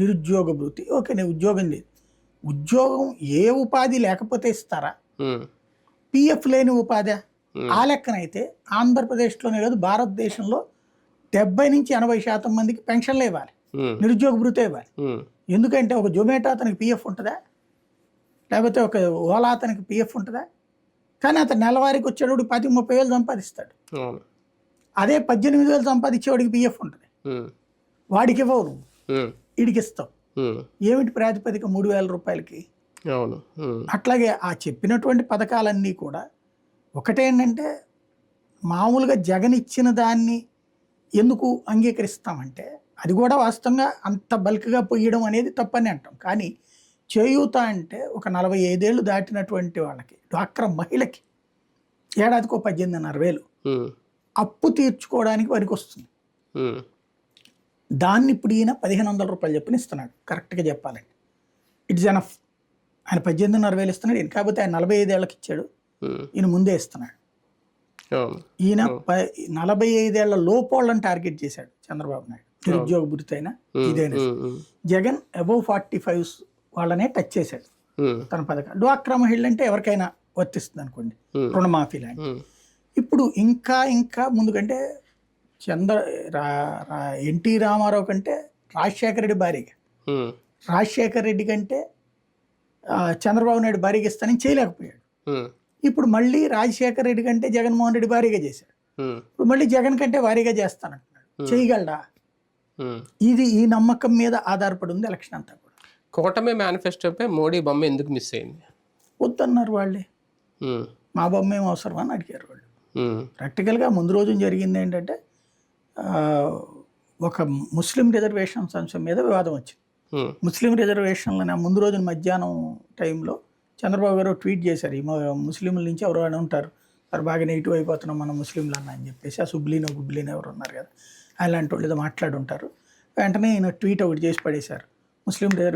నిరుద్యోగ భృతి ఓకే నేను ఉద్యోగం లేదు. ఉద్యోగం ఏ ఉపాధి లేకపోతే ఇస్తారా? పిఎఫ్ లేని ఉపాధి. ఆ లెక్కనైతే ఆంధ్రప్రదేశ్లోనే కాదు భారతదేశంలో డెబ్బై నుంచి ఎనభై శాతం మందికి పెన్షన్లు ఇవ్వాలి. నిరుద్యోగ భృతి ఇవ్వాలి. ఎందుకంటే ఒక జొమాటో అతనికి పిఎఫ్ ఉంటుందా? లేకపోతే ఒక ఓలా అతనికి పిఎఫ్ ఉంటుందా? కానీ అతను నెలవారీకి వచ్చేటప్పుడు పది ముప్పై వేలు సంపాదిస్తాడు. అదే పద్దెనిమిది వేలు సంపాదించేవాడికి పిఎఫ్ ఉంటుంది. వాడికి ఇవ్వవు ఉమ్, ఏమిటి ప్రాతిపదిక? మూడు వేల రూపాయలకి. అవును. అట్లాగే ఆ చెప్పినటువంటి పథకాలన్నీ కూడా ఒకటేంటంటే మామూలుగా జగన్ ఇచ్చిన దాన్ని ఎందుకు అంగీకరిస్తామంటే అది కూడా వాస్తవంగా అంత బల్క్గా పొయ్యడం అనేది తప్పని అంటాం. కానీ చేయూత అంటే ఒక నలభై ఐదేళ్ళు దాటినటువంటి వాళ్ళకి డ్వాక్రా మహిళకి ఏడాదికి పద్దెనిమిదిన్నర వేలు అప్పు తీర్చుకోవడానికి వరకు వస్తుంది దాన్ని ఇప్పుడు ఈయన పదిహేను వందల రూపాయలు చెప్పని ఇస్తున్నాడు. కరెక్ట్గా చెప్పాలంటే ఇట్స్ ఎనఫ్. ఆయన పద్దెనిమిదిన్నర వేలు ఇస్తున్నాడు. ఈయన కాకపోతే ఆయన నలభై ఐదేళ్ళకి ఇచ్చాడు ఈయన ముందే ఇస్తున్నాడు. ఈయన ప- నలభై ఐదేళ్ళ లోపోళ్ళని టార్గెట్ చేశాడు చంద్రబాబు నాయుడు. నిరుద్యోగ భృతైన ఇదైనా? జగన్ అబౌవ్ ఫార్టీ ఫైవ్ వాళ్ళనే టచ్ చేశాడు. తన పథకం డ్వాక్రా మహిళలు అంటే ఎవరికైనా వర్తిస్తుంది అనుకోండి రుణమాఫీ లాంటి ఇప్పుడు ఇంకా ఇంకా ముందుకంటే చంద్ర ఎన్టీ రామారావు కంటే రాజశేఖర రెడ్డి భార్యగా ఉమ్, రాజశేఖర రెడ్డి కంటే చంద్రబాబు నాయుడు భార్యగా ఇస్తానని చేయలేకపోయాడు. ఇప్పుడు మళ్ళీ రాజశేఖర రెడ్డి కంటే జగన్మోహన్ రెడ్డి భారీగా చేశాడు. ఇప్పుడు మళ్ళీ జగన్ కంటే భారీగా చేస్తానంటున్నాడు. చేయగలడా? ఉమ్. ఇది ఈ నమ్మకం మీద ఆధారపడి ఉంది ఎలక్షన్ అంతా కూడా. కూటమి మేనిఫెస్టోపై మోడీ బొమ్మ ఎందుకు మిస్ అయింది? వద్దన్నారు వాళ్ళే. మా బొమ్మ ఏం అని అడిగారు వాళ్ళు. ప్రాక్టికల్గా ముందు రోజు జరిగింది ఏంటంటే ఒక ముస్లిం రిజర్వేషన్స్ అంశం మీద వివాదం వచ్చింది. ముస్లిం రిజర్వేషన్లని ఆ ముందు రోజున మధ్యాహ్నం టైంలో చంద్రబాబు గారు ట్వీట్ చేశారు. ఈ ముస్లింల నుంచి ఎవరు అని ఉంటారు. మరి బాగా నెగిటివ్ అయిపోతున్నాం మన ముస్లింలు అన్న అని చెప్పేసి ఆ సుబ్లీనో గుబ్లీనో ఎవరు ఉన్నారు కదా అలాంటి వాళ్ళు ఏదో మాట్లాడుంటారు. వెంటనే ఈయన ట్వీట్ ఒకటి చేసి పడేశారు. ముస్లిం రిజర్వేషన్